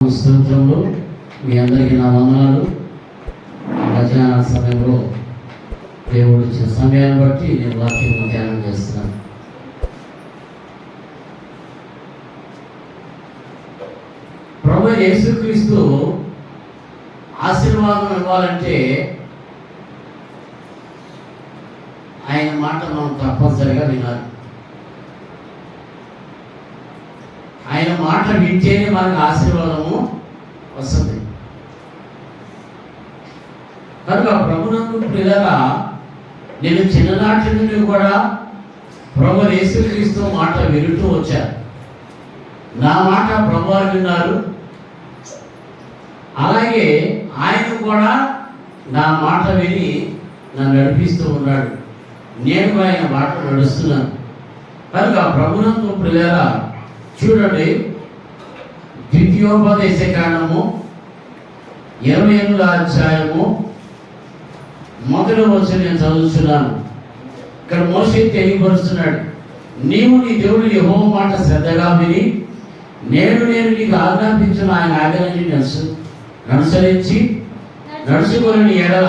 స్తోత్రములు మీ అందరికీ నా వందనాలు. మధ్యాహ్న సమయంలో దేవుడు ఇచ్చిన సమయాన్ని బట్టి నేను వాక్యం ధ్యానం చేస్తున్నాను. ప్రభు యేసుక్రీస్తు ఆశీర్వాదం ఇవ్వాలంటే ఆయన మాట మనం తప్పనిసరిగా వినాలి. ఆయన మాట వింటేనే మనకు ఆశీర్వాదము వస్తుంది. కనుక ప్రభునందు పిల్లగా నేను చిన్ననాటి నుండి కూడా ప్రభు యేసుక్రీస్తు మాట వింటూ వచ్చాను. నా మాట ప్రభు విన్నారు. అలాగే ఆయన కూడా నా మాట విని నన్ను నడిపిస్తూ ఉన్నాడు. నేను ఆయన మాట నడుస్తున్నాను. కనుక ప్రభునందు పిల్లరా చూడండి. ద్వితీయోపదేశ కాండము ఇరవై ఎనిమిది అధ్యాయము మొదటి వచ్చి నేను చదువుతున్నాను. ఇక్కడ మోసే తెలియపరుస్తున్నాడు నీవు నీ దేవుడు యహో మాట శ్రద్ధగా విని నేను నేను నీకు ఆజ్ఞాపించిన ఆయన ఆజ్ఞాన్ని నడుసు అనుసరించి నడుచుకొని ఎడల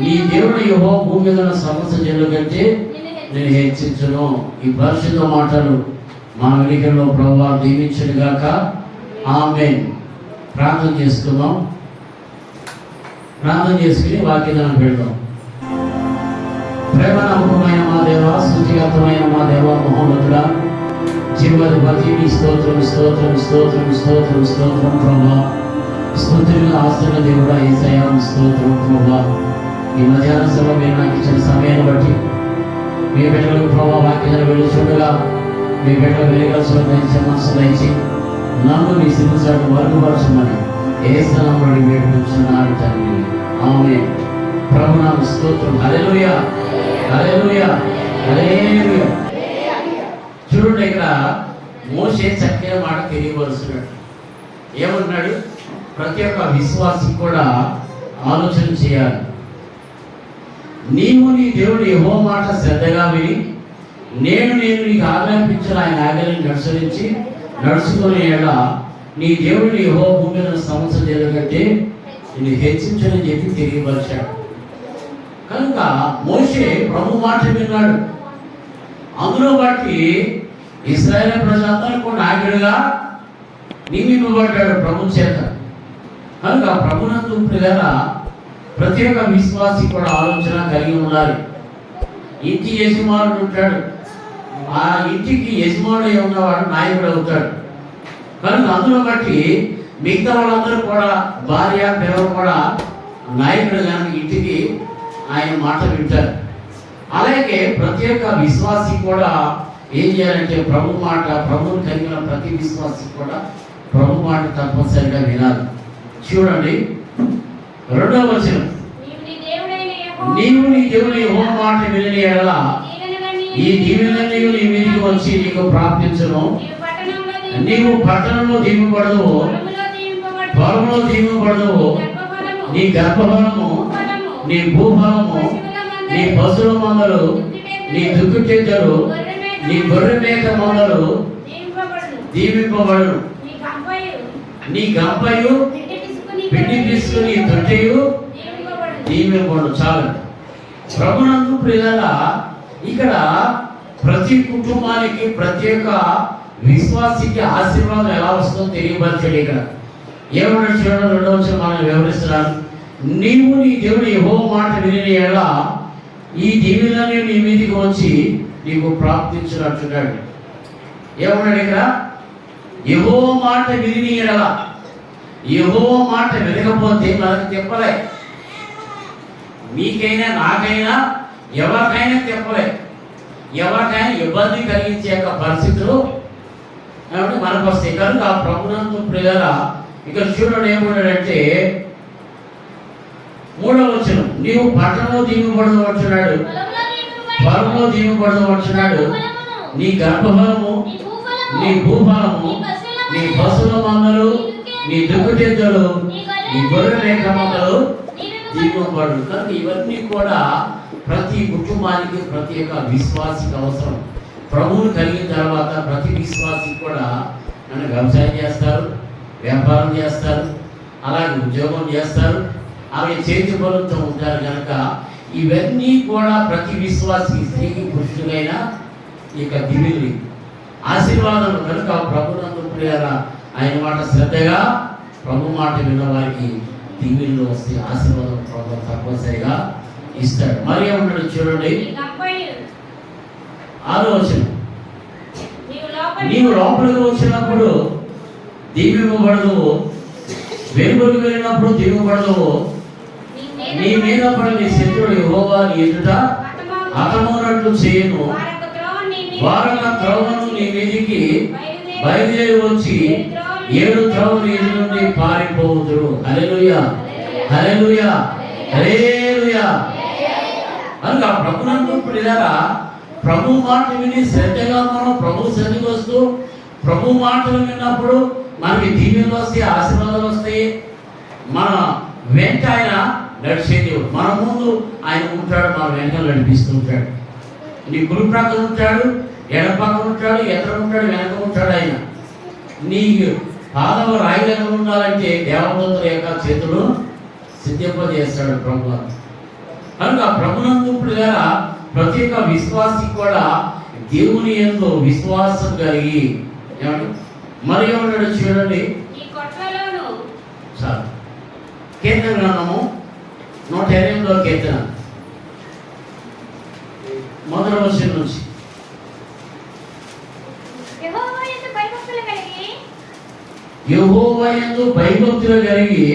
నీ దేవుడు యహో భూమి మీద ఉన్న సమస్త కంటే నేను హెచ్చించను. ఈ పరిశుద్ధ మాటలు మా వెనుకల్లో ప్రభావ దీవించడు గాక. ఆమె ప్రార్థన చేసుకుందాం. ప్రార్థన చేసుకుని వాక్యదానం పెడదాం. ప్రేమనమ్మకమైన మా దేవ శుచిగతమైన మా దేవ మహోన్నతుడా జీవనపతి మీ స్తోత్రం స్తోత్రం స్తోత్రం స్తోత్రం స్తోత్రం ప్రభా. స్తుతులు ఆస్తున్న దేవుడా ఏసయా స్తోత్రం ప్రభా. ఈ మధ్యాహ్న సభ మీరు నాకు ఇచ్చిన సమయాన్ని బట్టి మీ బిడ్డలకు ప్రభావ వాక్యాన్ని చూడగా మీ బిడ్డ వెలుగాల్సిన దయచి మనసు దయచి నన్ను మీ సిద్ధసాటు వర్గపరచమని ఏ స్థలంలో వేడుకుంటున్నారు తండ్రి. ఆమె ప్రభునామ స్తోత్రం. హల్లెలూయా. హల్లెలూయా. హల్లెలూయా. చూడండి ఇక్కడ మోసే చక్కని మాట తెలియవలసినాడు ఏమన్నాడు ప్రతి ఒక్క విశ్వాసి కూడా ఆలోచన చేయాలి. నీవు నీ దేవుడు ఏవో మాట శ్రద్ధగా విని నేను నేను నీకు ఆజ్ఞాపించిన ఆయన ఆజ్ఞని అనుసరించి నడుచుకునే ఎడ నీ దేవుడిని హో భూమి సమస్య సంవత్సరం జరగట్టే నేను హెచ్చించని చెప్పి తెలియపరిచాడు కనుక మోషే ప్రభు మాట విన్నాడు. అందులో బట్టి ఇస్రాయేల్ ప్రజలందరూ కూడా నాయకుడిగా నియమింపబడ్డాడు ప్రభు చేత. కనుక ప్రభునందు పిల్లల ప్రతి ఒక్క విశ్వాసి కూడా ఆలోచన కలిగి ఉండాలి. ఇంటి యజమానుడు ఉంటాడు. ఆ ఇంటికి యజమానుడు ఉన్నవాడు నాయకుడు అవుతాడు. కనుక అందులో బట్టి మిగతా వాళ్ళందరూ కూడా భార్య పిల్లలు కూడా నాయకుడు కనుక ఇంటికి ఆయన మాట వింటారు. అలాగే ప్రతి ఒక్క విశ్వాసి కూడా ఏం చేయాలంటే ప్రభు మాట ప్రభువుని కలిగిన ప్రతి విశ్వాసి కూడా ప్రభు మాట తప్పనిసరిగా వినాలి. చూడండి. రెండవ వచనం. నీవు నీ దేవుని మాట విని ఎడల ఈ దీవెనన్నీ నీ మీదికి వచ్చి నీకు ప్రాప్తించును. నీవు పట్టణంలో దీపబడదు పొలంలో దీపబడదు నీ గర్భఫలము నీ భూఫలము నీ పశువుల మందలు నీ దుక్కుటెద్దరు నీ గొర్రె మేక మందలు దీవింపబడును. నీ గంపయు పిండి తీసుకుని తొట్టెయు. దీవింపబడు చాలు ప్రభునందు ప్రియుల ఇక్కడ ప్రతి కుటుంబానికి ప్రత్యేక విశ్వాసికి ఆశీర్వాదం ఎలా వస్తుందో తెలియపరిచాడు ఇక్కడ. ఏమన్నా చూడడం రెండవ మనం వివరిస్తున్నాను నీవు నీ దేవుడు ఏవో మాట విని ఎలా ఈ దీవెనని నీ మీదికి వచ్చి నీకు ప్రాప్తించినట్టున్నాడు. ఏమన్నాడు ఇక్కడ? ఏవో మాట విని ఎలా? ఏవో మాట వినకపోతే మనకు చెప్పలే మీకైనా నాకైనా ఎవరికైనా చెప్పలే ఎవరికైనా ఇబ్బంది కలిగించే యొక్క పరిస్థితులు కాబట్టి మనకు వస్తాయి కనుక ఆ ప్రభునందు ప్రియుల ఇక్కడ చూడండి ఏమన్నాడంటే మూడవ వచ్చిన నీవు పట్టణంలో దీవిపడదు వచ్చున్నాడు పొలంలో దీవిపడదు వచ్చున్నాడు నీ గర్భఫలము నీ భూఫలము నీ పశువుల మందలు నీ దుక్కుటెద్దలు నీ గొర్రె మేక మందలు దీపబడు కనుక ఇవన్నీ కూడా ప్రతి కుటుంబానికి ప్రతి యొక్క విశ్వాసికి అవసరం. ప్రభువుని కలిగిన తర్వాత ప్రతి విశ్వాసికి కూడా నన్ను వ్యవసాయం చేస్తారు వ్యాపారం చేస్తారు అలాగే ఉద్యోగం చేస్తారు అలాగే చేతి బలంతో ఉంటారు కనుక ఇవన్నీ కూడా ప్రతి విశ్వాసి స్త్రీకి పురుషులైన ఇక దివిలి ఆశీర్వాదం కనుక ప్రభునందు ప్రియారా ఆయన మాట శ్రద్ధగా ప్రభు మాట విన్న వారికి దివిల్లో వస్తే ఆశీర్వాదం ప్రభు తప్పనిసరిగా ఇస్తాడు. మరి ఏమన్నాడు చూడండి. నీ గంపడి ఆలోచన నీవు లోపలి నీవు లోపలికి వచ్చినప్పుడు దీవింపబడదు వెలుగులకు వెళ్ళినప్పుడు దీవింపబడదు నీ నీ మీద పడిన శత్రుడు నీ ఎదుట హతమగు హతమవునట్లు చేయను. వారొక త్రోవ నీ మీదికి బయలుదేరి వచ్చి ఏడు త్రోవలు ఎదురు నుండి పారిపోదురు హలెలుయా హలెలుయా హల్లెలూయా. కనుక ప్రభునందు ప్రియారా ప్రభు మాట విని శ్రద్ధగా మనం ప్రభు సన్నిధికి వస్తూ ప్రభు మాటలు విన్నప్పుడు మనకి దీవెనలు వస్తాయి ఆశీర్వాదాలు వస్తాయి. మన వెంట ఆయన నడిచే దేవుడు. మన ముందు ఆయన ఉంటాడు మన వెంట నడిపిస్తూ ఉంటాడు. నీ కుడి ప్రక్కన ఉంటాడు ఎడ పక్కన ఉంటాడు ఎక్కడ ఉంటాడు వెనక ఉంటాడు ఆయన. నీ పాదవ రాయిగా ఉండాలంటే దేవదత్తుల యొక్క చేతులు సిద్ధింపజేస్తాడు ప్రభు కనుక ప్రభునందు ప్రియారా ప్రతి ఒక్క విశ్వాసి కూడా దేవుని ఎందు విశ్వాసం కలిగి మరి ఏమన్నాడు చూడండి. కీర్తన గ్రంథము నూట ఎనిమిదిలో కీర్తన. మొదటి వర్షం నుంచి యెహోవా యందు భయభక్తులు కలిగి యెహోవా యందు భయభక్తులు కలిగి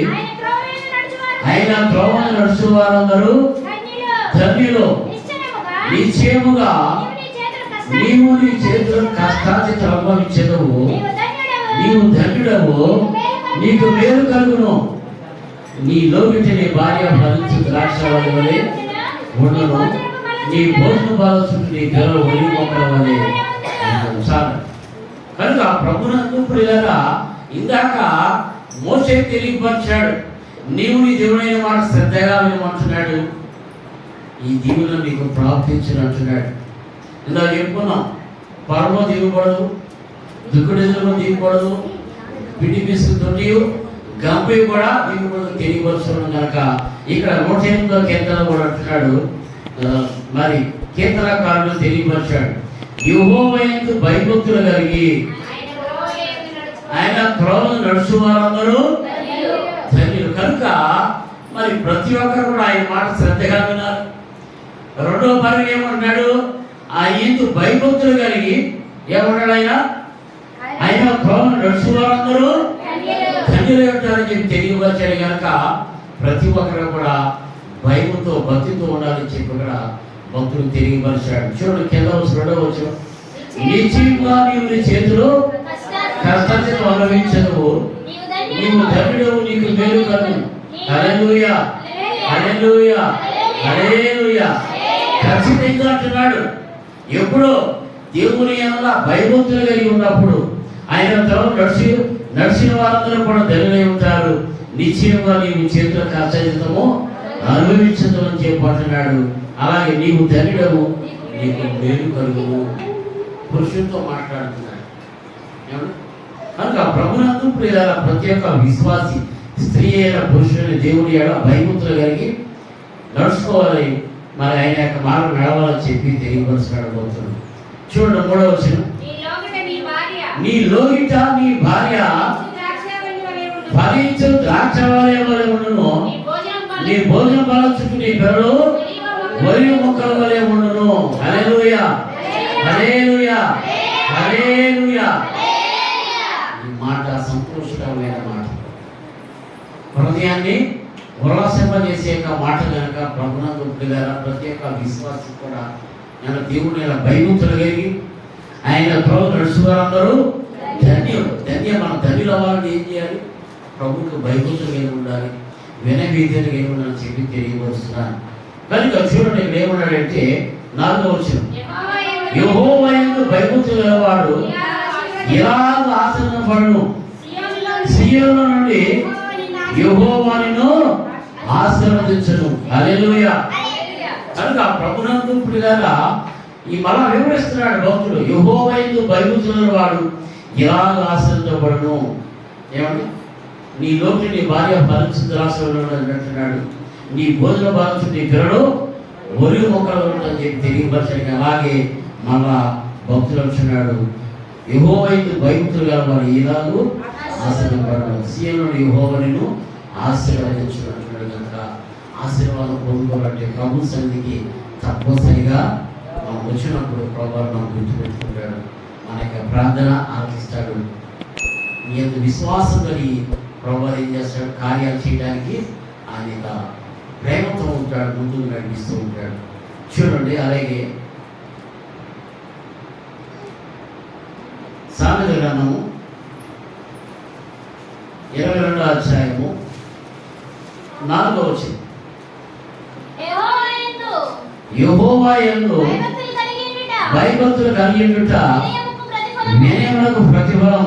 ఆయన త్రోవను నడుచు వారందరూ ధన్యులు. నిశ్చయముగా నీవు నీ చేతుల కష్టాన్ని అనుభవించదవు నీవు ధన్యుడవు. నీకు మేలు కలుగును. నీ లోకిటి నీ భార్య ఫలించు ద్రాక్ష వలె ఉండను. నీ భోజన బాలచుంటు నీ పిల్లలు ఒలి మొక్కల వలె కనుక ప్రభునందు ప్రియులరా ఇందాక మోసే తెలియపరిచాడు నీవు నీ దేవుడైన వాడు శ్రద్ధగా వినమంటున్నాడు ఈ దీవులను నీకు ప్రాప్తించినట్టున్నాడు ఇందాక చెప్పుకున్నాం పరమ దిగకూడదు దుక్కుడెదురు దిగకూడదు పిండి పిసుకుతోటి గంపి కూడా దిగకూడదు తెలియపరచడం కనుక ఇక్కడ నూట ఎనిమిదో కీర్తన కూడా అంటున్నాడు? మరి మరి కీర్తనకారులు తెలియపరిచాడు యుహోవయందు భయభక్తులు కలిగి ఆయన నడుచు వారందరూ ధన్యులు. కనుక మరి ప్రతి ఒక్కరు కూడా ఆయన మాట శ్రద్ధగా వినాలి. రెండో పని ఏమంటాడు ఆ ఇందు భయభక్తులు కలిగి ఏమన్నాడు ఆయన ఆయన త్రోవను నడుచు వారందరూ ధన్యులు. ఉంటారని చెప్పి తెలియవచ్చాడు కనుక ప్రతి ఒక్కరు కూడా భయముతో భక్తితో ఉండాలని చెప్పి కూడా భక్తులు తెలియపరిచాడు చూడు కింద రెండో వచ్చు నిశ్చయంగా నీవు నీ చేతిలో కష్టతను అనుభవించదు నీవు నీవు ధన్యుడవు. నీకు మేలు కను హల్లెలూయా. హల్లెలూయా. హల్లెలూయా. ఖచ్చితంగా అంటున్నాడు. ఎప్పుడో దేవుని వల్ల భయభక్తులు కలిగి ఉన్నప్పుడు ఆయన తరం నడిచి నడిచిన వారందరూ కూడా ధనులై ఉంటారు. నిశ్చయంగా నీవు చేతుల కష్టము అనుభవించదు అని చెప్పంటున్నాడు అలాగే నీవు ధనుడవు నీకు మేలు కలుగుము. పురుషులతో మాట్లాడుతున్నాడు. ఏమన్నా? కనుక ప్రభునందు ప్రియాల ప్రతి ఒక్క విశ్వాసి స్త్రీ అయిన పురుషుని దేవుడి ఎడ భయముతులు కలిగి నడుచుకోవాలి మరి ఆయన యొక్క మార్గం నడవాలని చెప్పి తెలియపరుచున్నాడు భక్తుడు చూడండి మూడవ వచ్చిన నీ లోకట నీ భార్య. లోగిట నీ. ఫలించు ద్రాక్ష వలె ఉండును. నీ భోజనం బల చుట్టూ నీ మొక్కలు వరి మొక్కల వలె ఉండును. హల్లెలూయా. ఈ మాట సంతోషకరమైన మాట. హృదయాన్ని ఉల్లాసింపజేసే యొక్క మాట కనుక ప్రభునందు గారు ప్రతి ఒక్క విశ్వాసి కూడా నేను దేవుని ఇలా భయముతులు కలిగి ఆయన ప్రభు నడుచువారందరూ ధన్యులు. ధన్య మన ధన్యుల వాళ్ళని ఏం చేయాలి? ప్రభుకు భయముతులు కలిగి ఉండాలి. వినవీధ్యలు కలిగి ఉండాలని చెప్పి తెలియపరుస్తున్నాను. కనుక చూడండి ఇక్కడ ఏమన్నాడంటే నాలుగో వచ్చిన యెహోవా యందు యహోవయందు భయముతులు గలవాడు ఇలా ఇలా ఆసనపడును సీఎంలో నుండి యెహోవా వారిను యహోవానిను ఆశీర్వదించను. అలెలుయ కనుక ప్రభునందు పిల్లగా ఈ మళ్ళా వివరిస్తున్నాడు భక్తుడు యహోవైందు భయముతున్న వాడు ఇలాగ ఆశ్రయించబడను ఏమండి? నీ లోకి నీ భార్య పరిస్థితి అంటున్నాడు. నీ భోజన భారతు నీ పిల్లలు ఒరి మొక్కలు అని చెప్పి తెలియపరచడానికి అలాగే మళ్ళా భక్తులు అంటున్నాడు. యహోవైతు భయభక్తులు గల వారు ఇలాగూ ఆశీర్వాదం. సీఎంలో యహోవనిను ఆశీర్వదించినట్లు కనుక ఆశీర్వాదం పొందుకోవాలంటే ప్రభు సన్నిధికి తప్పనిసరిగా మనం వచ్చినప్పుడు ప్రభావం మనం గుర్తుపెట్టుకుంటాడు. మన యొక్క ప్రార్థన ఆలకిస్తాడు. నీ యొక్క విశ్వాసం కలిగి ప్రభావం ఏం చేస్తాడు? కార్యాలు చేయడానికి ఆయన యొక్క ప్రేమతో ఉంటాడు ముందుకు నడిపిస్తూ ఉంటాడు. చూడండి అలాగే సామెత గ్రంథము ఇరవై రెండో అధ్యాయము నాలుగో వచ్చింది యెహోవా యందు భయభక్తులు కలిగి ఉండుట. వినయములకు ప్రతిఫలం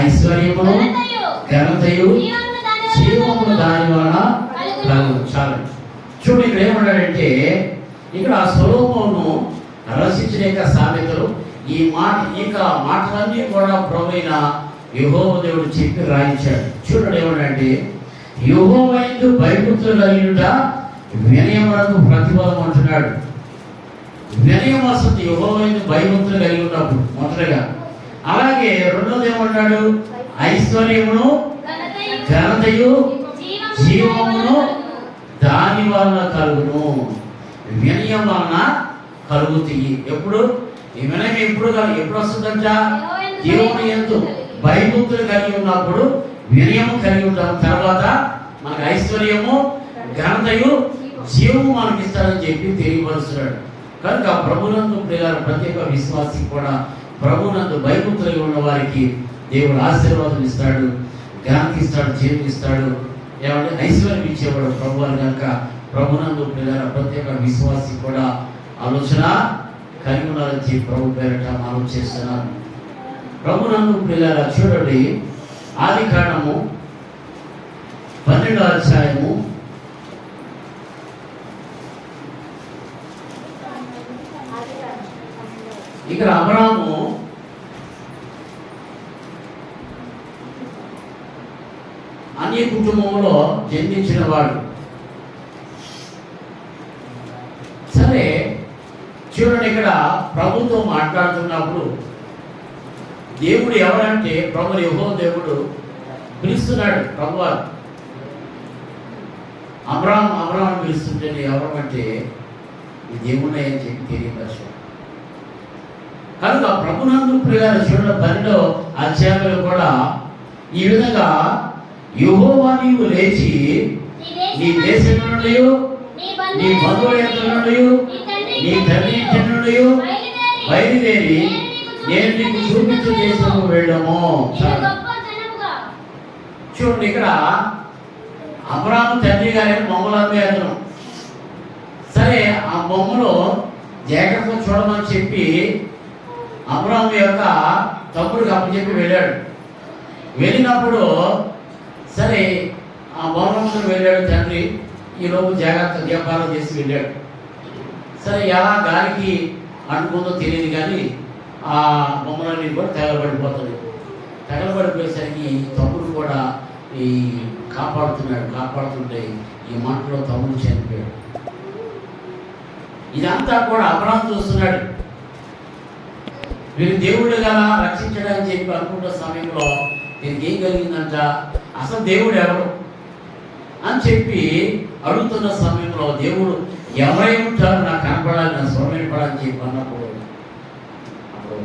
ఐశ్వర్యమును. ఘనతయు. జీవమును దాని వలన. కలుగు చాలు చూడు ఇక్కడ ఏమన్నాడంటే ఇక్కడ ఆ స్వరూపమును రచించిన యొక్క సామెతలు ఈ మాట ఇక మాటలన్నీ కూడా ప్రభుైన యహోవ దేవుడు చెప్పి రాయించాడు. చూడండి ఏమన్నాడంటే యహోవైందు భయభక్తులు కలిగినట వినయములకు ప్రతిఫలం అంటున్నాడు. వినయం వస్తుంది యహోవైందు భయభక్తులు కలిగి ఉన్నప్పుడు మొదటగా. అలాగే రెండోది ఏమన్నాడు ఐశ్వర్యమును ఘనతయు. జీవమును. దాని వలన కలుగును. వినయం వలన కలుగుతాయి. ఎప్పుడు? ఈ వినయం ఎప్పుడు ఎప్పుడు వస్తుందంట? దేవుని ఎందు. భయభక్తులు కలిగి ఉన్నప్పుడు వీర్యము కలిగి ఉంటాం. తర్వాత మనకు ఐశ్వర్యము ఘనతయు జీవము మనకి ఇస్తాడని చెప్పి తెలియపరుస్తున్నాడు. కనుక ప్రభునందు ప్రియాల ప్రత్యేక విశ్వాసి కూడా ప్రభునందు భయభక్తులు ఉన్న వారికి దేవుడు ఆశీర్వాదం ఇస్తాడు ఘనత ఇస్తాడు జీవం ఇస్తాడు. ఏమంటే ఐశ్వర్యం ఇచ్చేవాడు ప్రభు అని కనుక ప్రభునందు ప్రియాల ప్రత్యేక విశ్వాసి కూడా ఆలోచన కలిగి ఉండాలని చెప్పి ప్రభు పేరట మనం చేస్తున్నాను ప్రభునందు పిల్లల చూడండి. ఆది కాండము పన్నెండో అధ్యాయము. ఇక్కడ అబ్రాము అన్ని కుటుంబంలో జన్మించిన వాడు. సరే చూడండి ఇక్కడ ప్రభుత్వం మాట్లాడుతున్నప్పుడు దేవుడు ఎవరంటే ప్రభు యహో దేవుడు పిలుస్తున్నాడు. ప్రభు అమరాం అమరాం పిలుస్తుంటే ఎవరంటే ఎవరమంటే ఈ దేవుడే అని చెప్పి తెలియపరిచాడు కనుక ప్రభునందు ప్రియాల చూడ పనిలో అధ్యాయంలో కూడా ఈ విధంగా యుహోవా నీవు లేచి నీ దేశం నుండి నీ బంధువుల యొక్క నుండి నీ తల్లి ఇంటి నుండి బయలుదేరి నేను నీకు చూపించు దేశము వెళ్ళము. చూడండి ఇక్కడ అబ్రాహం తండ్రి గారి బొమ్మలు అతను సరే ఆ బొమ్మలో జాగ్రత్తగా చూడమని చెప్పి అబ్రాహం యొక్క తమ్ముడికి అప్పచెప్పి వెళ్ళాడు. వెళ్ళినప్పుడు సరే ఆ భవనంలో వెళ్ళాడు తండ్రి. ఈ లోపు జాగ్రత్త దీపాలు చేసి వెళ్ళాడు. సరే ఎలా గాలికి అంటుకుందో తెలియదు కానీ ఆ బొమ్మలన్నీ కూడా తగలబడిపోతుంది తగలబడిపోయేసరికి తమ్ముడు కూడా ఈ కాపాడుతున్నాడు కాపాడుతుంటే ఈ మంటలో తమ్ముడు చనిపోయాడు. ఇదంతా కూడా అపరాధం చూస్తున్నాడు. వీరు దేవుడు కదా రక్షించడానికి చెప్పి అనుకుంటున్న సమయంలో దీనికి ఏం కలిగిందంట? అసలు దేవుడు ఎవరు? అని చెప్పి అడుగుతున్న సమయంలో దేవుడు ఎవరై ఉంటారు? నాకు కనపడాలి నా స్వరమైనపడాలని చెప్పి అన్నప్పుడు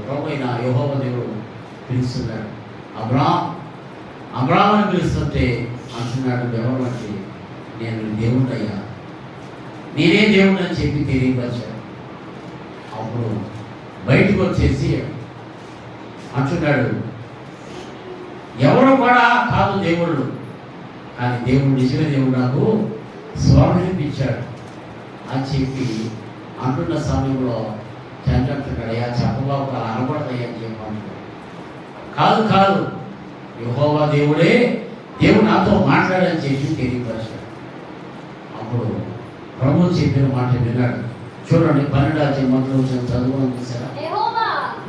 ప్రభుత్వ యహోవ దేవుడు పిలుస్తున్నాడు. అబ్రా అబ్రామని అని పిలుస్తుంటే అంటున్నాడు ఎవరు అంటే నేను దేవుడయ్యా. నేనే దేవుడు అని చెప్పి తెలియపరిచాడు అప్పుడు బయటకు వచ్చేసి అంటున్నాడు ఎవరు కూడా కాదు దేవుళ్ళు. కానీ దేవుడు నిజమే దేవుడు నాకు స్వామినిపించాడు అని చెప్పి అంటున్న సమయంలో తండ్రి అంటున్నాడు అయ్యా చెప్పబాబు అలా అనకూడదయ్యా అని చెప్పి అంటున్నాడు కాదు కాదు. యెహోవా దేవుడే దేవుడు నాతో మాట్లాడని చెప్పి తెలియపరిచాడు. అప్పుడు ప్రభు చెప్పిన మాట విన్నాడు. చూడండి పన్నెండు అధ్యాయం మొదలు వచ్చిన చదువు చూసారా?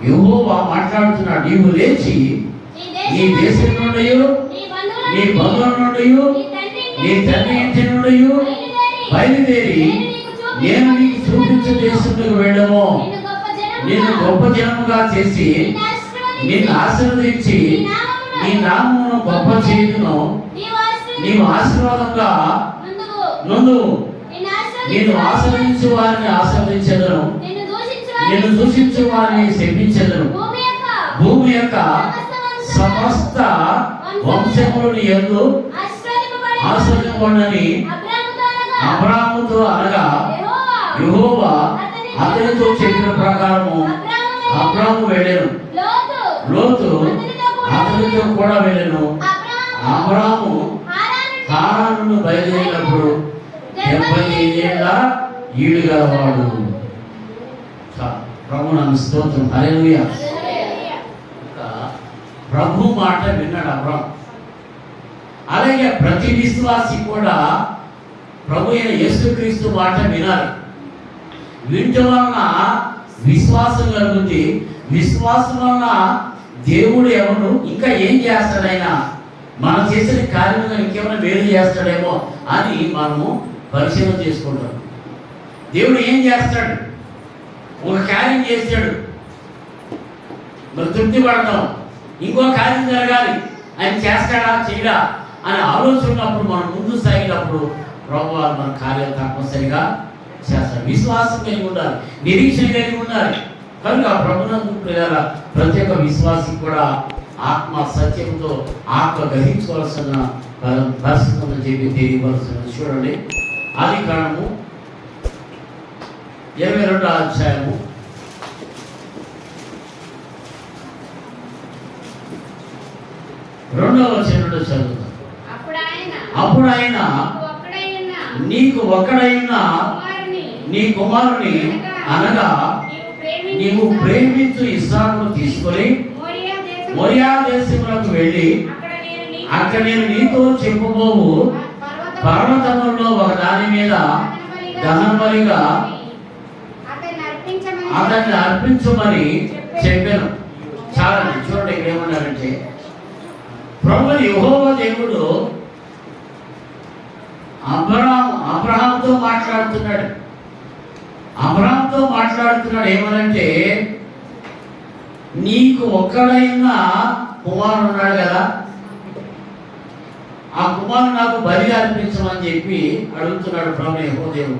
యెహోవా. మాట్లాడుతున్నాడు. నీవు లేచి నీ దేశం నుండి నీ బంధువుల నుండి నీ తండ్రి ఇంటి నుండి బయలుదేరి. నేను నీకు చూపించే దేశంలోకి వెళ్ళము. నేను గొప్ప జనముగా చేసి నిన్ను ఆశీర్వదించి నీ నామమును గొప్ప చేయుదును. నీవు ఆశీర్వాదంగా నుండు. నేను ఆశ్రయించు వారిని ఆశ్రయించదను నేను దూషించు వారిని శపించదను. భూమి యొక్క సమస్త వంశములను ఎందు ఆశ్రయించబడని అబ్రాముతో అనగా యెహోవా అతనితో చెప్పిన ప్రకారము అబ్రాము వెళ్ళాను. లోతు అతనితో కూడా వెళ్ళాను. అబ్రాము హారాను బయలుదేరినప్పుడు డెబ్బై ఐదేళ్ళ ఈడు గలవాడు. చా- ప్రభు నన్ను స్తోత్రం. ఇంకా ప్రభు మాట విన్నాడు అబ్రాం అలాగే ప్రతి విశ్వాసి కూడా ప్రభు అయిన యేసుక్రీస్తు మాట వినాలి. వీటి వలన విశ్వాసం కలుగుతుంది విశ్వాసం వలన దేవుడు ఎవరు? ఇంకా ఏం చేస్తాడైనా? మనం చేసిన కార్యముగా ఇంకేమైనా వేరు చేస్తాడేమో అని మనము పరిశీలన చేసుకుంటాం. దేవుడు ఏం చేస్తాడు? ఒక కార్యం చేస్తాడు. మరి తృప్తి పడతాం. ఇంకో కార్యం జరగాలి. ఆయన చేస్తాడా? చేయడా? అని ఆలోచన ఉన్నప్పుడు మనం ముందు సాగినప్పుడు ప్రభు మన కార్యాలు తప్పనిసరిగా చేస్తాడు విశ్వాసం కలిగి ఉండాలి. నిరీక్షణ కలిగి ఉండాలి. కనుక ప్రభునందు ప్రియాల ప్రతి ఒక్క విశ్వాసి కూడా ఆత్మ సత్యంతో ఆత్మ గ్రహించవలసిన పరిస్థితి చెప్పి తెలియవలసిన చూడండి. ఆది కారణము ఇరవై రెండో అధ్యాయము. రెండవ వచనంలో చదువుతాం అప్పుడు ఆయన "నీకు ఒకడైన నీ కుమారుని అనగా నీవు ప్రేమించు ఇస్సాకును తీసుకొని మొరియా దేశములకు వెళ్ళి అక్కడ నేను నీతో చెప్పబోవు పర్వతములో ఒక దాని మీద దహనబలిగా అతన్ని అర్పించమని చెప్పాను. చాలండి చూడండి ఇక్కడ ఏమన్నారంటే ప్రభు యహోవ దేవుడు అబ్రహాం అబ్రహాంతో మాట్లాడుతున్నాడు. అబ్రామ్తో మాట్లాడుతున్నాడు ఏమనంటే నీకు ఒక్కడైనా కుమారుడు ఉన్నాడు కదా? ఆ కుమారుడు నాకు బలి అర్పించమని చెప్పి అడుగుతున్నాడు ప్రభు యెహోవా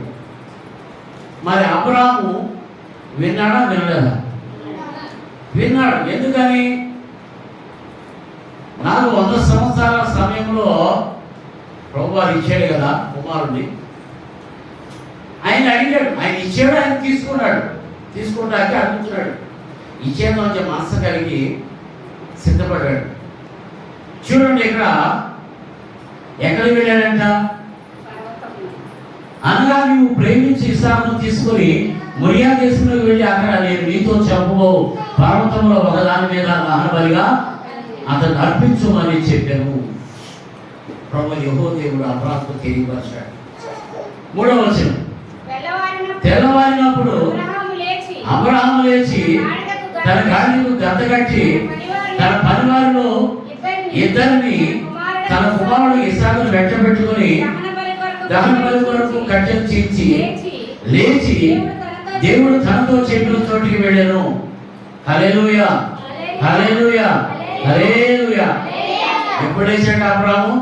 మరి అబ్రాము విన్నాడా? వినలేదా? విన్నాడు. ఎందుకని? నాకు వంద సంవత్సరాల సమయంలో ప్రభు వారు ఇచ్చాడు కదా కుమారుడిని ఆయన అడిగాడు ఆయన ఇచ్చాడు ఆయన తీసుకున్నాడు. తీసుకుంటాక అడుగుతున్నాడు ఇచ్చేందు కొంచెం మనసు కలిగి సిద్ధపడ్డాడు. చూడండి ఇక్కడ ఎక్కడికి వెళ్ళాడంట? అనగా నువ్వు ప్రేమించి ఇసాకును తీసుకొని మొరియా దేశంలోకి వెళ్ళి అక్కడ నేను నీతో చెప్పబో పర్వతంలో ఒకదాని మీద దహనబలిగా అతను అర్పించమని చెప్పాను. ప్రభు యహో దేవుడు అపరాధం తెలియపరిచాడు. మూడవ వచనం. తెల్లవారినప్పుడు అబ్రహాము లేచి అబ్రహాము తన గాడికు గంత కట్టి తన పనివారిలో ఇద్దరిని తన కుమారుడు ఇసాకును వెంటబెట్టుకొని దహన బలి కొరకు కట్టెలు చీల్చి లేచి దేవుడు తనతో చెప్పిన చోటికి వెళ్ళాను. హల్లెలూయా. హల్లెలూయా. హల్లెలూయా. ఎప్పుడు వేసాడు అబ్రాము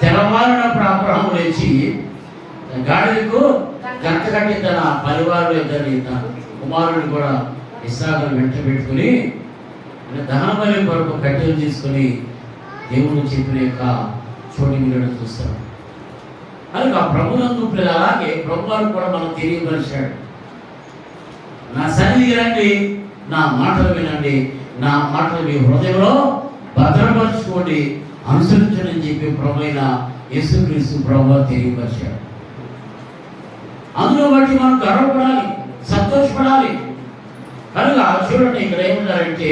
తెల్లవారినప్పుడు అబ్రాము లేచి గాడిదకు గంట కట్టి తన పరివారులు ఇద్దరిని తన కుమారుడిని కూడా ఇస్సాకును వెంట పెట్టుకుని దహన బలి కొరకు కట్టెలు తీసుకుని దేవుడు చెప్పిన యొక్క చోటికి వెళ్ళడం చూస్తాడు. కనుక ప్రభునందు అలాగే ప్రభువారు కూడా మనం తెలియపరిచాడు. నా సన్నిధి రండి నా మాటలు వినండి నా మాటలు మీ హృదయంలో భద్రపరచుకోండి అనుసరించండి అని చెప్పి ప్రభు అయిన యేసుక్రీస్తు ప్రభు తెలియపరిచాడు. అందులో బట్టి మనం గర్వపడాలి సంతోషపడాలి. కనుక చూడండి ఇక్కడ ఏమన్నారంటే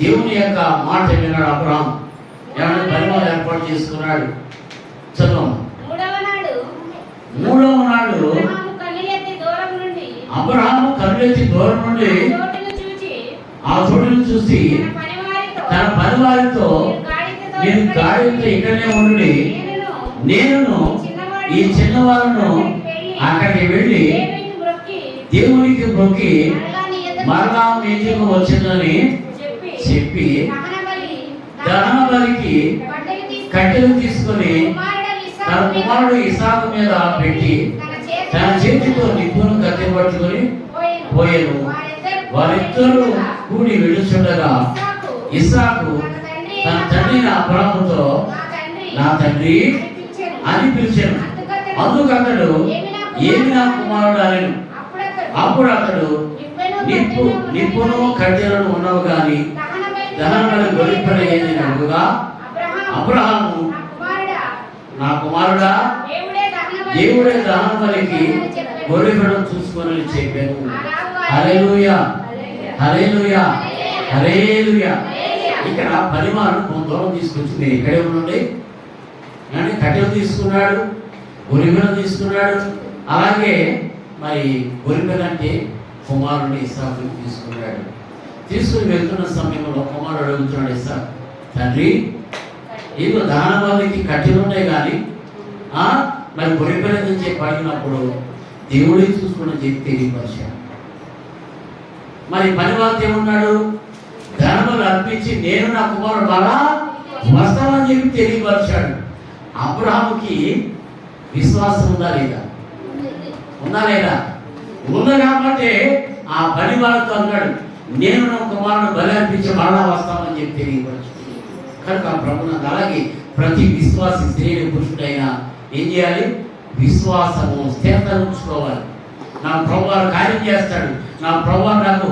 దేవుని యొక్క మాట విన్నాడు అబ్రాహం. ఏమైనా పరిమాణం ఏర్పాటు చేసుకున్నాడు. చదవం. మూడవ నాడు అబ్రహాము కన్నులెత్తి దూరం నుండి ఆ చోటును చూసి తన పనివారితో తన పనివారితో "మీరు గాడిదతో నేను గాడితో ఇక్కడనే ఉండి నేను ఈ చిన్నవాళ్ళను అక్కడికి వెళ్ళి దేవునికి మొక్కి మరలా నీ ఎదుట మరలా మీ ఇంటికి వచ్చిందని చెప్పి చెప్పి దహనబలి దహన బలికి కట్టెలు తీసుకొని తన కుమారుడు ఇసాకు మీద పెట్టి తన చేతితో నిప్పును కత్తి పట్టుకొని పోయెను. వారిద్దరు కూడి వెళుచుండగా ఇస్సాకు ఇస్సాకు తన తండ్రి నా తండ్రి నా తండ్రి. అని పిలిచాను అందుకు అతడు ఏమి నా కుమారుడు అని అప్పుడు అతడు నిప్పు నిప్పును కట్టెలను ఉన్నవి కానీ దహనబలి దహనబలి అడుగుగా అబ్రహాము, నా కుమారుడా, దేవుడే దహనబలి దేవుడే దహనబలికి గొలిపడం చూసుకొని చెప్పాను. ఆ రాజు హల్లెలూయా. ఇక్కడ పరిమాణం కొంత దూరం తీసుకొచ్చింది. ఇక్కడే ఉండండి. కానీ కట్టెలు తీసుకున్నాడు గొరిమెను తీసుకున్నాడు. అలాగే మరి గొరిపెలంటే అంటే కుమారుని తీసుకున్నాడు తీసుకుని వెళ్తున్న సమయంలో కుమారుడు అడుగుతున్నాడు ఇసా తండ్రి ఏదో దానవాదికి కట్టెలు ఉన్నాయి కానీ ఆ, మరి గొరిపెల నుంచి పడినప్పుడు దేవుడే చూసుకుని చెప్పి తెలియపరిచాడు మరి పనివాళ్ళు ఏమున్నాడు? ధనములు అర్పించి నేను నా కుమారుడు బాగా వస్తానని చెప్పి తెలియపరిచాడు. అబ్రహాముకి విశ్వాసం ఉందా లేదా? ఉందా లేదా? ఉంది కాబట్టి ఆ బలి వాళ్ళతో అన్నాడు నేను నా కుమారుడు బలి అర్పించి మరలా వస్తామని చెప్పి తెలియవచ్చు కనుక ఆ ప్రభునందు అలాగే ప్రతి విశ్వాసి స్త్రీ పురుషుడైనా ఏం చేయాలి? విశ్వాసము స్థిరత ఉంచుకోవాలి. నా ప్రభువారు కార్యం చేస్తాడు నా ప్రభువారు నాకు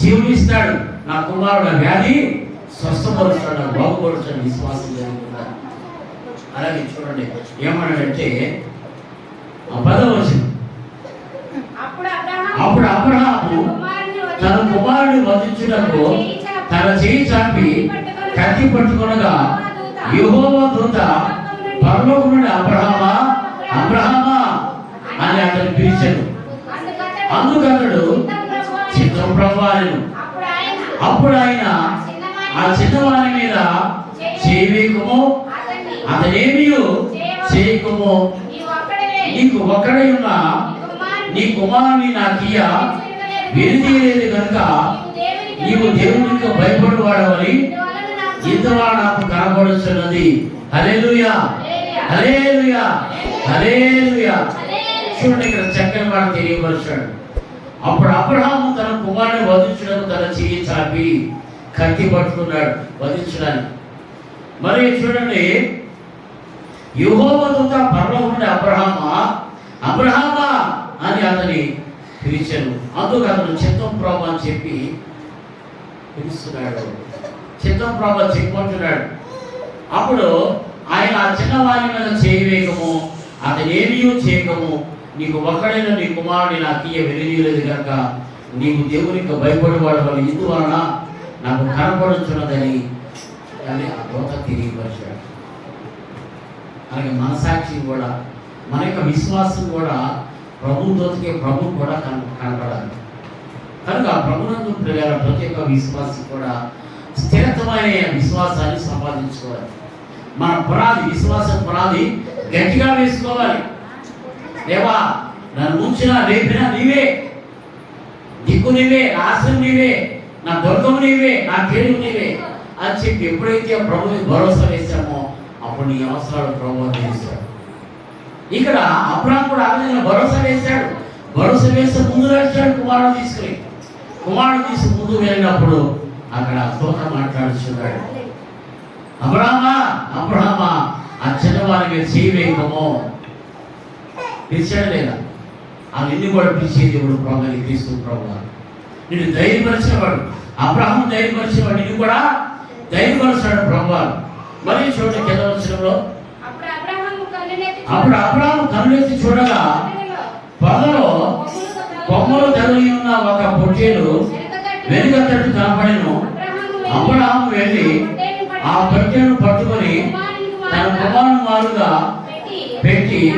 జీవనిస్తాడు నా కుమారుడు వ్యాధి స్వస్థపరుస్తాడు బాగుపరుస్తాడు విశ్వాసం జరుగుతుందా అలాగే చూడండి ఏమన్నాడంటే ఆ పదవచనం అప్పుడు అబ్రహాము తన కుమారుని వధించుటకు తన చేయి చాపి కత్తి పట్టుకునగా యెహోవా దూత పరలోకం నుండి అబ్రహామా అబ్రహామా అని అతను పిలిచాడు. అందుకతడు చిత్రం చిత్తం అప్పుడు ఆయన ఆ చిన్నవారి మీద చేయవేకము అతన్ని అతనేమి నీకు ఒక్కడే ఉన్న నీ కుమారుని నా తీయ విరిదీయలేదు కనుక నీవు దేవునికి భయపడి వాడవని ఇంతవా నాకు కనబడుతున్నది హల్లెలూయా. హల్లెలూయా. హల్లెలూయా. చూడండి ఇక్కడ చక్కని మాట తెలియపరిచాడు. అప్పుడు అబ్రహాము తన కుమారుని వధించడం తన చెయ్యి చాపి కత్తి పట్టుకున్నాడు వధించడానికి. మరి చూడండి యుహోవదూత పర్వం నుండి అబ్రహామా? అబ్రహామా అని అతని పిలిచాను. అందుకు అతను చిత్తం ప్రభు అని చెప్పి పిలుస్తున్నాడు. చిత్తం ప్రభు చెప్పుకుంటున్నాడు అప్పుడు ఆయన ఆ చిన్నవారి మీద చేయవేయకము అతను ఏమీ చేయకము. నీకు ఒక్కడైన నీ కుమారుని నా తీయ వెలియలేదు కనుక నీకు దేవునికి భయపడేవాడు వాళ్ళు ఇందువలన నాకు కనపడుచున్నదని అని ఆ దోత తెలియపరిచాడు. అలాగే మనసాక్షి కూడా మన యొక్క విశ్వాసం కూడా ప్రభు ప్రభు కూడా కన కనపడాలి. కనుక ప్రభునందు ప్రియాల ప్రతి ఒక్క విశ్వాసం కూడా స్థిరతమైన విశ్వాసాన్ని సంపాదించుకోవాలి. మన పునాది విశ్వాస పునాది గట్టిగా వేసుకోవాలి. దేవా నన్ను ముంచినా రేపినా నీవే. దిక్కు నీవే నా ఆశ్రయం నీవే. నా దుర్గం నీవే నా కేడు నీవే అని చెప్పి ఎప్పుడైతే ప్రభుని భరోసా వేశామో అప్పుడు నీ అవసరాలు ప్రభు తీరుస్తాడు ఇక్కడ అబ్రాహం కూడా ఆ విధంగా భరోసా వేశాడు. భరోసా వేస్తే ముందు నడిచాడు కుమారుడు తీసుకుని. కుమారుడు తీసి ముందు వెళ్ళినప్పుడు అక్కడ తోట మాట్లాడుచున్నాడు. అబ్రాహ్మా అబ్రాహ్మా ఆ చిన్నవారికి మీద చేయవేయకము పిలిచాడు లేదా? ఆ నిన్ను కూడా పిలిచే దేవుడు ప్రభు అని క్రీస్తు ప్రభు నిన్ను ధైర్యపరిచేవాడు. అబ్రహం ధైర్యపరిచేవాడు. నిన్ను కూడా ధైర్యపరిచాడు ప్రభు మరి చూడండి కింద వచ్చినప్పుడు అప్పుడు అబ్రాహం కనులేసి చూడగా పొగలో కొమ్మలు తగిలి ఉన్న ఒక పొట్టేలు వెనుక తట్టు కనపడెను. అబ్రహాం వెళ్ళి ఆ పొట్టేను పట్టుకొని తన కుమారుని మారుగా పెట్టి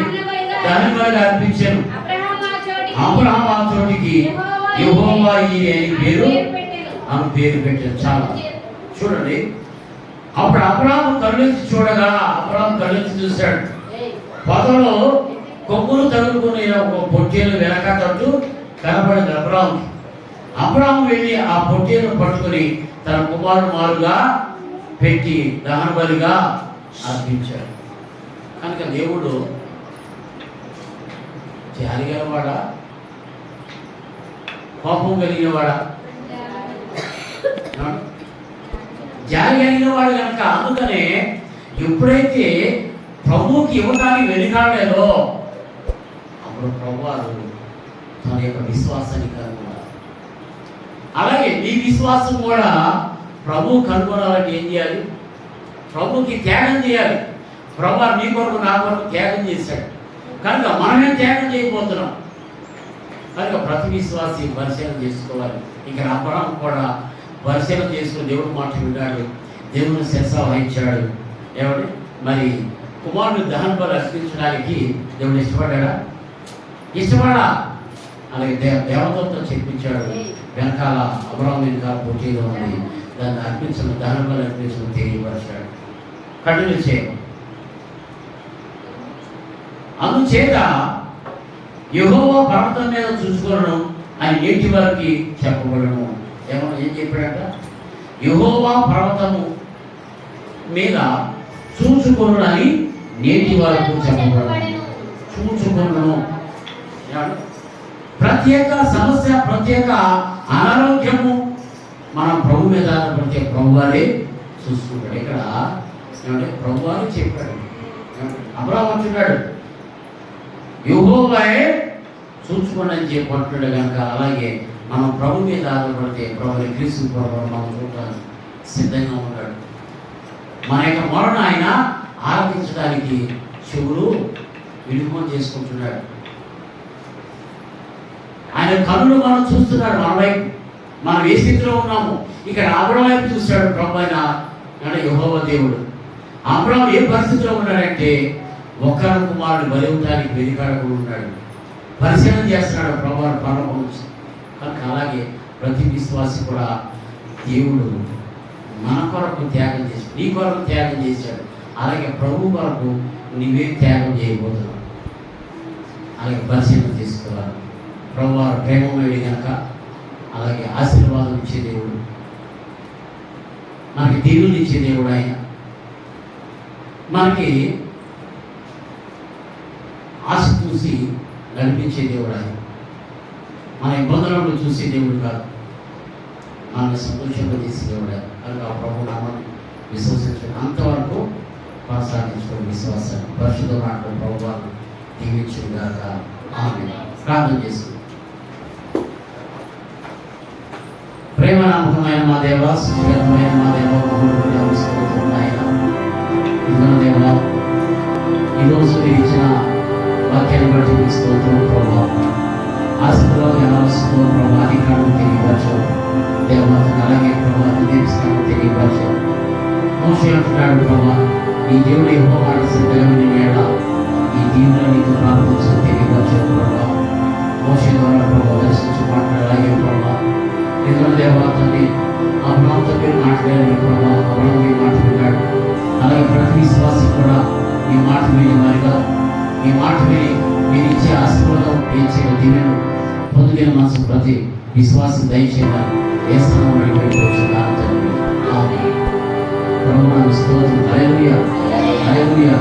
దాని మీద అర్పించాను. అబ్రహాం ఆ చోటికి యెహోవా అని పేరు ఆమె పేరు పెట్టారు చాలా. చూడండి. అప్పుడు అబ్రాహం కళ్ళెత్తి చూడగా అబ్రాహం కళ్ళెత్తి చూశాడు. పదంలో కొమ్ములు తగులుకుని ఒక పొట్టేలు వెనక తట్టు కనపడింది అబ్రాహంకి అబ్రాహం వెళ్ళి ఆ పొట్టేలు పట్టుకుని తన కుమారుడు మారుగా పెట్టి దహన బలిగా అర్పించాడు. కనుక దేవుడు జాలి గలవాడా కోపం కలిగినవాడా జాలి కలిగిన వాడు కనుక అందుకనే ఎప్పుడైతే ప్రభువుకి ఇవ్వడానికి వెళ్ళినాడేదో అప్పుడు ప్రభువారు తన యొక్క విశ్వాసాన్ని కనుగొన్నారు. అలాగే ఈ విశ్వాసం కూడా ప్రభు కనుగొనాలంటే ఏం చేయాలి? ప్రభుకి త్యాగం చేయాలి. ప్రభు మీ కొరకు నా కొరకు త్యాగం చేశాడు. కనుక మనమే త్యాగం చేయబోతున్నాం. కనుక ప్రతి విశ్వాసి పరిశీలన చేసుకోవాలి. ఇక అబ్రహం కూడా పరిశీలన చేసుకుని దేవుడు మాట విన్నాడు దేవుని శిరస వహించాడు. ఏమండి? మరి కుమారుడు దహన బలు అర్పించడానికి దేవుడు ఇష్టపడ్డా ఇష్టపడా అలాగే దేవ దేవతలతో చెప్పించాడు వెనకాల అబ్రహం వెనకాల పోటీలో ఉంది. దాన్ని అర్పించిన దహన బలు అర్పించడం తెలియపరిచాడు కళ్ళు చేయం. అందుచేత యెహోవా పర్వతం మీద చూసుకోవడం అని నేటి వారికి చెప్పబడను. ఏమో ఏం చెప్పాడట? యహోవా పర్వతము మీద చూచుకొనుడు నేటి వరకు చెప్పబడను చూచుకొనును ప్రత్యేక సమస్య ప్రత్యేక అనారోగ్యము. మనం ప్రభు మీద ఆధారపడితే ప్రభువారే చూసుకుంటాడు. ఇక్కడ ఏమంటే ప్రభు వారే చెప్పాడు. అబ్రాహం అంటున్నాడు యహోవాయే చూసుకోండి అని చెప్పి అంటున్నాడు కనుక అలాగే మనం ప్రభు మీద ఆధారపడితే ప్రభుని క్రీస్తు ప్రభు మనం చూడటానికి సిద్ధంగా ఉన్నాడు మన యొక్క మరణ ఆయన ఆరాధించడానికి శివుడు విడుమం చేసుకుంటున్నాడు. ఆయన కనులు మనం చూస్తున్నాడు మన వైపు. మనం ఏ స్థితిలో ఉన్నాము. ఇక్కడ అబ్రహం వైపు చూస్తాడు ప్రభు ఆయన యహోవ దేవుడు. అబ్రహం ఏ పరిస్థితిలో ఉన్నాడంటే ఒక్కర కుమారుడు బలి ఉండడానికి వెనుకాడకుండా ఉన్నాడు. పరిశీలన చేస్తున్నాడు ప్రభు పరలోకం కనుక అలాగే ప్రతి విశ్వాసి కూడా దేవుడు మన కొరకు త్యాగం చేసి నీ కొరకు త్యాగం చేశాడు. అలాగే ప్రభు కొరకు నీవే త్యాగం చేయబోతున్నావు. అలాగే పరిశీలన తీసుకోవాలి. ప్రభు వారు ప్రేమమేడి కనుక అలాగే ఆశీర్వాదం ఇచ్చే దేవుడు. మనకి దీవులు ఇచ్చే దేవుడు ఆయన. మనకి ఆశ చూసి నడిపించే దేవుడు ఆయన. మన ఇబ్బందులను చూసే దేవుడు కాదు. మనల్ని సంతోషంగా చేసే దేవుడు ఆయన. కనుక ఆ ప్రభు నామాన్ని విశ్వసించడం. అంతవరకు కొనసాగించుకోండి విశ్వాసాన్ని పరిశుద్ధ మాటలు ప్రభువాలు దీవించుగాక ఆమె ప్రార్థన చేసి ప్రేమ నమ్మకమైన మా దేవ సుఖమైన మా దేవ. మహోన్నతుడైన ఈరోజు మీరు ఇచ్చిన వాక్యాన్ని బట్టి మీకు స్తోత్రం ప్రభావ ఆశలో వినాల్సిందో ప్రభా అధికారం తెలియపరచు. దేవతను అలాగే ప్రభావం నిదేశిస్తాను తెలియపరచు. మోసే అంటున్నాడు ప్రభా నీ దేవుడు ఎక్కువ మాట సిద్ధంగా నేడ ఈ దీనిలో నీకు ప్రార్థించిన తెలియపరచు ప్రభా మోస ద్వారా ప్రభావ దర్శించు మాట్లాడు అలాగే ప్రభా నిజం దేవతని ఆ ప్రాంతం మీరు మాట్లాడారు ప్రభా అబ్రహం మీరు మాట్లాడాడు అలాగే ప్రతి విశ్వాసి కూడా ఈ మాట విని వారిగా ఈ మాట విని మీరు ఇచ్చే ఆశీర్వాదం ఇచ్చే దీవెను పొందుకునే మనసు ప్రతి విశ్వాసం దయచేయాలి ఏ స్థానం వెళ్ళిపోవచ్చు ప్రభు స్తోత్రం హల్లెలూయా హల్లెలూయా.